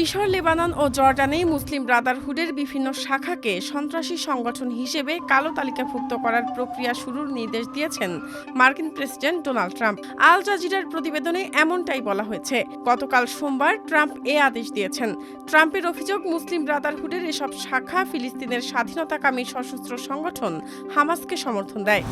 মিশর, লেবানন ও জর্ডানে মুসলিম ব্রাদারহুডের বিভিন্ন শাখাকে সন্ত্রাসী সংগঠন হিসেবে কালো তালিকাভুক্ত করার প্রক্রিয়া শুরুর নির্দেশ দিয়েছেন মার্কিন প্রেসিডেন্ট ডোনাল্ড ট্রাম্প। আল জাজিরার প্রতিবেদনে এমনটাই বলা হয়েছে, গতকাল সোমবার ট্রাম্প এ আদেশ দিয়েছেন। ট্রাম্পের অভিযোগ, মুসলিম ব্রাদারহুডের এসব শাখা ফিলিস্তিনের স্বাধীনতাকামী সশস্ত্র সংগঠন হামাসকে সমর্থন দেয়।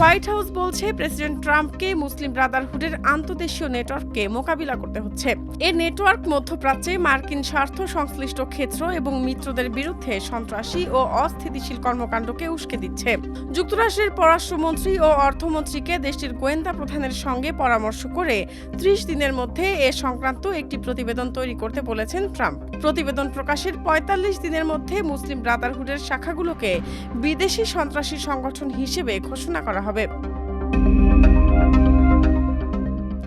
হোয়াইট হাউস বলছে প্রেসিডেন্ট ট্রাম্পকে মুসলিম ব্রাদারহুডের আন্তদেশীয় নেটওয়ার্ককে মোকাবিলা করতে হচ্ছে। এ নেটওয়ার্ক মধ্যপ্রাচ্যে মার্কিন স্বার্থ সংশ্লিষ্ট ক্ষেত্র এবং মিত্রদের বিরুদ্ধে সন্ত্রাসী ও অস্থিতিশীল কর্মকাণ্ডকে উস্কে দিচ্ছে। যুক্তরাষ্ট্রের পররাষ্ট্রমন্ত্রী ও অর্থমন্ত্রীকে দেশটির গোয়েন্দা প্রধানের সঙ্গে পরামর্শ করে ত্রিশ দিনের মধ্যে এ সংক্রান্ত একটি প্রতিবেদন তৈরি করতে বলেছেন ট্রাম্প। প্রতিবেদন প্রকাশের পঁয়তাল্লিশ দিনের মধ্যে মুসলিম ব্রাদারহুডের শাখাগুলোকে বিদেশি সন্ত্রাসী সংগঠন হিসেবে ঘোষণা করা হবে।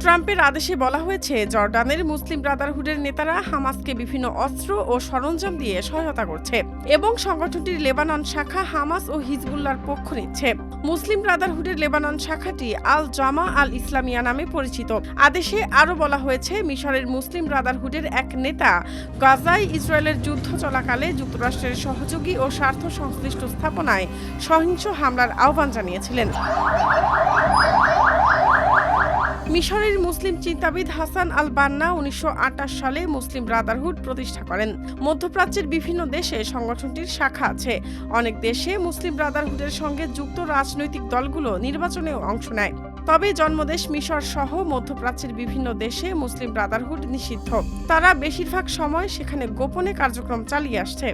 ট্রাম্পের আদেশে বলা হয়েছে, জর্ডানের মুসলিম ব্রাদারহুডের নেতারা হামাসকে বিভিন্ন অস্ত্র ও সরঞ্জাম দিয়ে সহায়তা করছে এবং সংগঠনটির লেবানন শাখা হামাস ও হিজবুল্লার পক্ষ নিচ্ছে। মুসলিম ব্রাদারহুডের লেবানন শাখাটি আল জামা আল ইসলামিয়া নামে পরিচিত। আদেশে আরও বলা হয়েছে, মিশরের মুসলিম ব্রাদারহুডের এক নেতা গাজায় ইসরায়েলের যুদ্ধ চলাকালে যুক্তরাষ্ট্রের সহযোগী ও স্বার্থ সংশ্লিষ্ট স্থাপনায় সহিংস হামলার আহ্বান জানিয়েছিলেন। মিশরের মুসলিম চিন্তাবিদ হাসান আল বান্না উনিশশো আটাশ সালে মুসলিম ব্রাদারহুড প্রতিষ্ঠা করেন। মধ্যপ্রাচ্যের বিভিন্ন দেশে সংগঠনটির শাখা আছে। অনেক দেশে মুসলিম ব্রাদারহুডের সঙ্গে যুক্ত রাজনৈতিক দলগুলো নির্বাচনেও অংশ নেয়। তবে জন্মদেশ মিশর সহ মধ্যপ্রাচ্যের বিভিন্ন দেশে মুসলিম ব্রাদারহুড নিষিদ্ধ। তারা বেশিরভাগ সময় সেখানে গোপনে কার্যক্রম চালিয়ে আসছে।